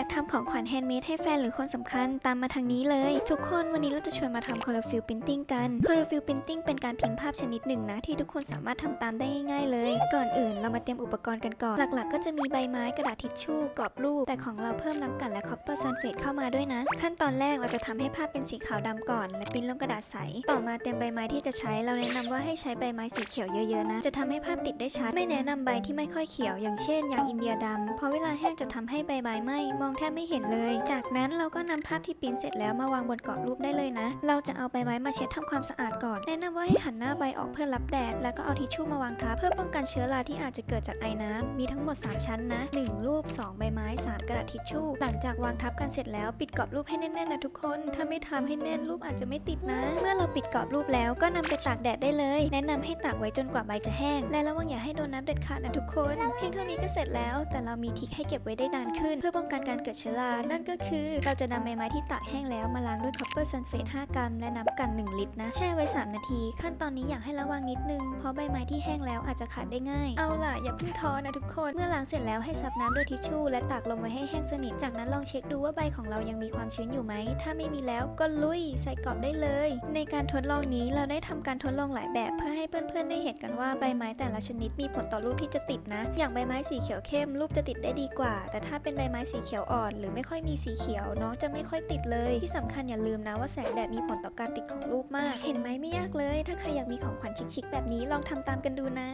อยากทำของขวัญแฮนด์เมดให้แฟนหรือคนสำคัญตามมาทางนี้เลย ทุกคนวันนี้เราจะชวนมาทำคอร์ฟิลพิมพ์ติ้งกันคอร์ฟิลพิมพ์ติ้งเป็นการพิมพ์ภาพชนิดหนึ่งนะ ที่ทุกคนสามารถทำตามได้ง่ายๆเลย ก่อนอื่นเรามาเตรียมอุปกรณ์กันก่อน หลักๆ ก็จะมีใบไม้กระดาษทิชชู่กรอบรูป แต่ของเราเพิ่มน้ำกันและคอปเปอร์ซัลเฟตเข้ามาด้วยนะ ขั้นตอนแรกเราจะทำให้ภาพเป็นสีขาวดำก่อน และปิ้นลงกระดาษใส ต่อมาเตรียมใบไม้ที่จะใช้เราแนะนำว่าให้ใช้ใบไม้สีเขียวเยอะๆนะ จะทำให้ภาพติดได้ชัด ไม่แนะนำใบที่ไม่ค่อยเขียว อย่างเช่น อย่างอินเดียดำเพราะเวลาแห้งจะทำให้ใบไม้ไหม้มองแทบไม่เห็นเลย จากนั้นเราก็นำภาพที่ปริ้นเสร็จแล้วมาวางบนกรอบรูปได้เลยนะ เราจะเอาใบไม้มาเช็ดทำความสะอาดก่อน แนะนำว่าให้หันหน้าใบออกเพื่อรับแดด แล้วก็เอาทิชชู่มาวางทับเพื่อป้องกันเชื้อราที่อาจจะเกิดจากไอน้ำมีทั้งหมด 3 ชั้นนะ 1 รูป 2 ใบ ทิชชู่ หลังจากวางทับกันเสร็จแล้วปิดกรอบรูปให้แน่นๆนะทุกคน ถ้าไม่ทำให้แน่นรูปอาจจะไม่ติดนะ เมื่อเราปิดกรอบรูปแล้วก็นำไปตากแดดได้เลย แนะนำให้ตากไว้จนกว่าใบจะแห้ง และระวังอย่าให้โดนน้ำเด็ดขาดนะทุกคน เพียงเท่านี้ก็เสร็จแล้ว แต่เรามีทิคให้เก็บไว้ได้นานขึ้น เพื่อป้องกันการเกิดเชื้อรา นั่นก็คือ เราจะนำใบไม้ที่ตากแห้งแล้วมาล้างด้วยคอปเปอร์ซัลเฟต5กรัมและน้ำกัน 1 ลิตรนะ แช่ไว้ 3 นาที ขั้นตอนนี้อยากให้ระวังนิดนึง เพราะใบไม้ที่แห้งแล้วอาจจะขาดได้ง่าย เอาล่ะอย่าเพิ่งท้อนะทุกคน เมื่อล้างเสร็จแล้วให้ซับน้ำด้วยทิชชู่และตากลงไว้ให้แห้งสนิทจากนั้นลองเช็คดูว่าใบของเรายังมีความชื้นอยู่ไหม ถ้าไม่มีแล้วก็ลุยใส่กรอบได้เลย ในการทดลองนี้เราได้ทำการทดลองหลายแบบ เพื่อให้เพื่อนๆได้เห็นกันว่าใบไม้แต่ละชนิดมีผลต่อรูปที่จะติดนะ อย่างใบไม้สีเขียวเข้มรูปจะติดได้ดีกว่า แต่ถ้าเป็นใบไม้สีเขียวอ่อน หรือไม่ค่อยมีสีเขียวน้องจะไม่ค่อยติดเลย ที่สำคัญอย่าลืมนะว่าแสงแดดมีผลต่อการติดของรูปมาก เห็นไหมไม่ยากเลย ถ้าใครอยากมีของขวัญชิคๆแบบนี้ลองทำตามกันดูนะ